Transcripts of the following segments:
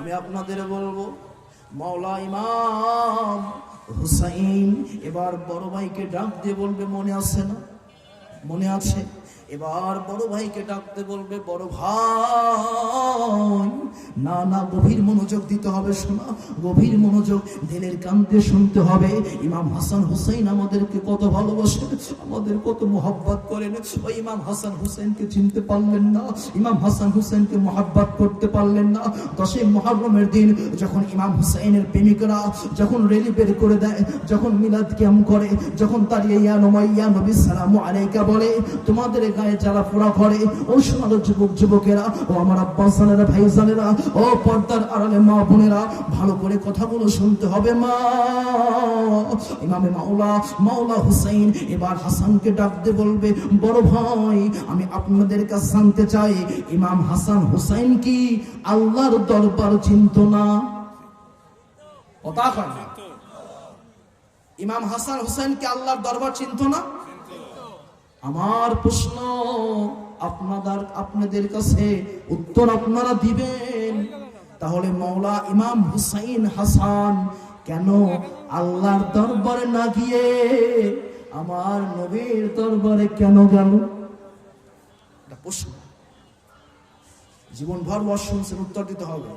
আমি আপনাদের বলব, মাওলা ইমাম হুসাইন এবার বড় ভাইকে ডাক দিয়ে বলবে, মনে আছে না? মনে আছে? এবার বড় ভাইকে ডাকতে বলবে, বড় ভাই, না না, গভীর মনোযোগ দিতে হবে, শোনা, গভীর মনোযোগ দিলের কান্তে শুনতে হবে। ইমাম হাসান হুসাইন আমাদেরকে কত ভালোবাসেন, আমাদের কত মোহাব্বত করেন। ওই ইমাম হাসান হুসেনকে চিনতে পারলেন না, ইমাম হাসান হুসেনকে মোহাব্বত করতে পারলেন না। দশই মহারমের দিন যখন ইমাম হুসাইনের প্রেমিকরা যখন রেলি বের করে দেয়, যখন মিলাদ ক্যাম করে, যখন তার ইয়া নবী সালামু আলাইকা বলে, তোমাদের গায়ে যারা পোড়া করে, ও সোনার যুবক যুবকেরা, ও আমার আব্বাসানেরা ভাইজানেরা ও পর্দার আড়ালে মা বোনেরা, ভালো করে কথাগুলো শুনতে হবে মা। মাওলা মাওলা হুসাইন এবার হাসানকে ডাকতে বলবে, বড় ভাই, আমি জানতে চাই, ইমাম হাসান হুসাইন কি আল্লাহর দরবার চিন্ত না। ইমাম হাসান হুসাইন কি আল্লাহর দরবার চিন্ত না? আমার প্রশ্ন, আপনাদের আপনাদের কাছে উত্তর আপনারা দিবেন। তাহলে মৌলা ইমাম হুসাইন হাসান, কেন আল্লাহর দরবারে না গিয়ে আমার নবীর দরবারে কেন গেল? প্রশ্ন। জীবন ভর বস শুনছেন, উত্তর দিতে হবে।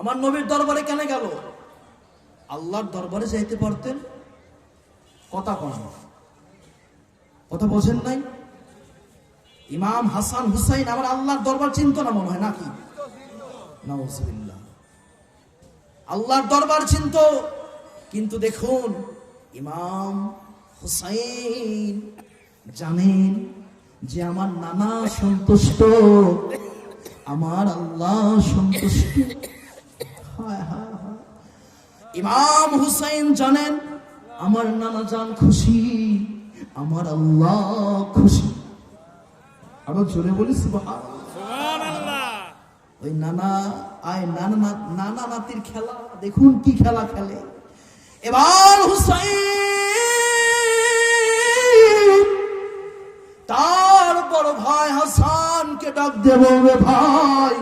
আমার নবীর দরবারে কেন গেল? আল্লাহর দরবারে যাইতে পারতেন? কথা কন। কথা বোঝেন নাই? ইমাম হাসান হুসাইন আমার আল্লাহর দরবার চিন্ত না মনে হয়, নাকি? আল্লাহর দরবার চিন্ত, কিন্তু দেখুন, ইমাম হুসাইন জানেন যে আমার নানা সন্তুষ্ট, আমার আল্লাহ সন্তুষ্ট। ইমাম হুসাইন জানেন আমার নানা জান খুশি আমার আল্লাহ খুশি। আরও জোরে বলিস ওই নানা আয় নানা নানা নাতির খেলা দেখুন কি খেলা খেলে। এবার হুসাইন তার বড় ভাই হাসানকে ডাক দেব ভাই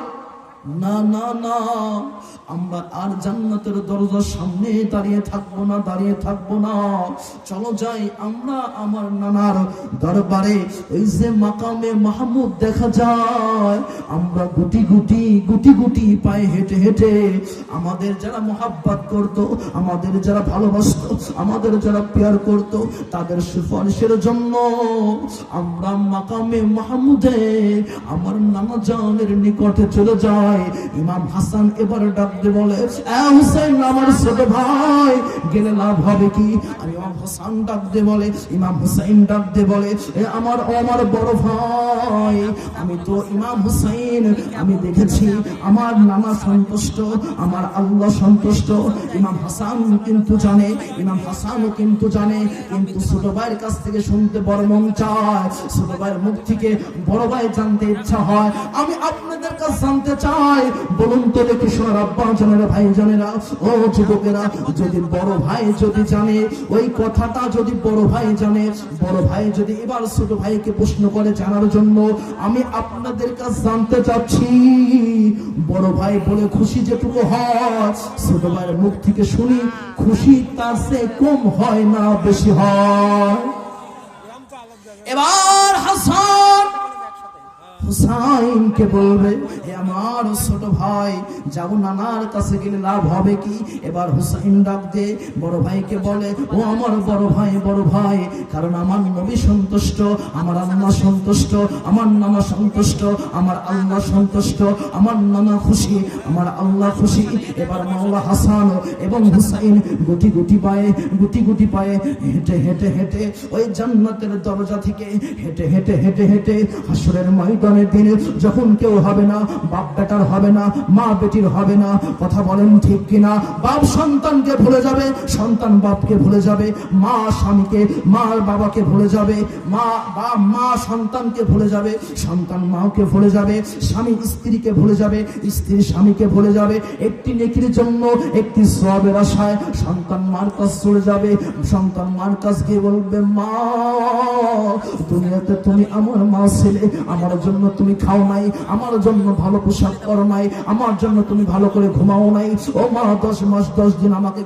না না না আমরা আর জান্নাতের দরজার সামনে দাঁড়িয়ে থাকব না, দাঁড়িয়ে থাকব না। চলো যাই আমরা আমার নানার দরবারে। এই যে মাকামে মাহমুদ দেখা যায়, আমরা গুটি গুটি গুটি গুটি পায়ে হেঁটে হেঁটে আমাদের যারা মোহাব্বত করত, আমাদের যারা ভালোবাসতো, আমাদের যারা পেয়ার করত, তাদের সুপারিশের জন্য আমরা মাকামে মাহমুদে আমার নানা জানের নিকটে চলে যায় ইমাম হাসান এবার ডাকতে বলে হুসেন আমার ছোট ভাই, গেলে লাভ হবে কি? আর ইমাম হাসান ডাকতে বলে, ইমাম হুসাইন ডাকতে বলে, "এ আমার আমার বড় ভাই, আমি তো ইমাম হুসাইন, আমি দেখেছি, আমার নানা সন্তুষ্ট, আমার আল্লাহ সন্তুষ্ট। ইমাম হাসান কিন্তু জানে, ইমাম হাসানও কিন্তু জানে, কিন্তু ছোট ভাইয়ের কাছ থেকে শুনতে বড় মন চায়, ছোট ভাইয়ের মুখ থেকে বড় ভাই জানতে ইচ্ছা হয়। আমি আপনাদের কাছে জানতে চাই, বলুন তো দেখি সোনার আব্বা জানেরা ভাই জানেরা ও যুবকেরা, যদি বড় ভাই যদি জানে, ওই কথাটা যদি বড় ভাই জানে, বড় ভাই যদি এবার ছোট ভাইকে প্রশ্ন করে জানার জন্য, আমি আপনাদের কাছে জানতে চাচ্ছি, বড় ভাই বলে খুশি যেটুকু হয়, ছোট ভাইয়ের মুখ থেকে শুনি, খুশি তার সে কম হয় না, বেশি হয়। এবার হুসাইনকে বলবে হে আমার ছোট ভাই, যাব নানার কাছে গেলে লাভ হবে কি? এবার হুসাইন বড় ভাইকে বলে, ও আমার বড় ভাই বড় ভাই, কারণ আমার নবী সন্তুষ্ট, আমার আল্লাহ সন্তুষ্ট, আমার নানা সন্তুষ্ট, আমার আল্লাহ সন্তুষ্ট, আমার নানা খুশি, আমার আল্লাহ খুশি। এবার মাওলা হাসান এবং হুসাইন গুটি গুটি পায়ে, গুটি গুটি পায়ে হেঁটে হেঁটে হেঁটে ওই জান্নাতের দরজা থেকে হেঁটে হেঁটে হেঁটে হেঁটে হাসরের ময়দানের দিনে যখন কেউ হবে না, বাপ বেটার হবে না, মা বেটির হবে না, কথা বলেন ঠিক কিনা? বাপ সন্তানকে ভুলে যাবে, সন্তান বাপকে ভুলে যাবে, মা স্বামীকে মা বাবাকে ভুলে যাবে, মা বা মা সন্তানকে ভুলে যাবে, সন্তান মাকে ভুলে যাবে, স্বামী স্ত্রীকে ভুলে যাবে, স্ত্রী স্বামীকে ভুলে যাবে, একটি নেকির জন্য একটি সবের আশায় সন্তান মার কাছ চলে যাবে, সন্তান মার কাছ গিয়ে বলবে, মা, দুনিয়াতে তুমি আমার মা ছেলে, আমার জন্য তুমি খাও নাই, আমার জন্য ভালো পোশাক করো নাই, আমার জন্য তুমি ভালো করে ঘুমাও নাই। ও মা, দশ মাস, দশ দিন আমাকে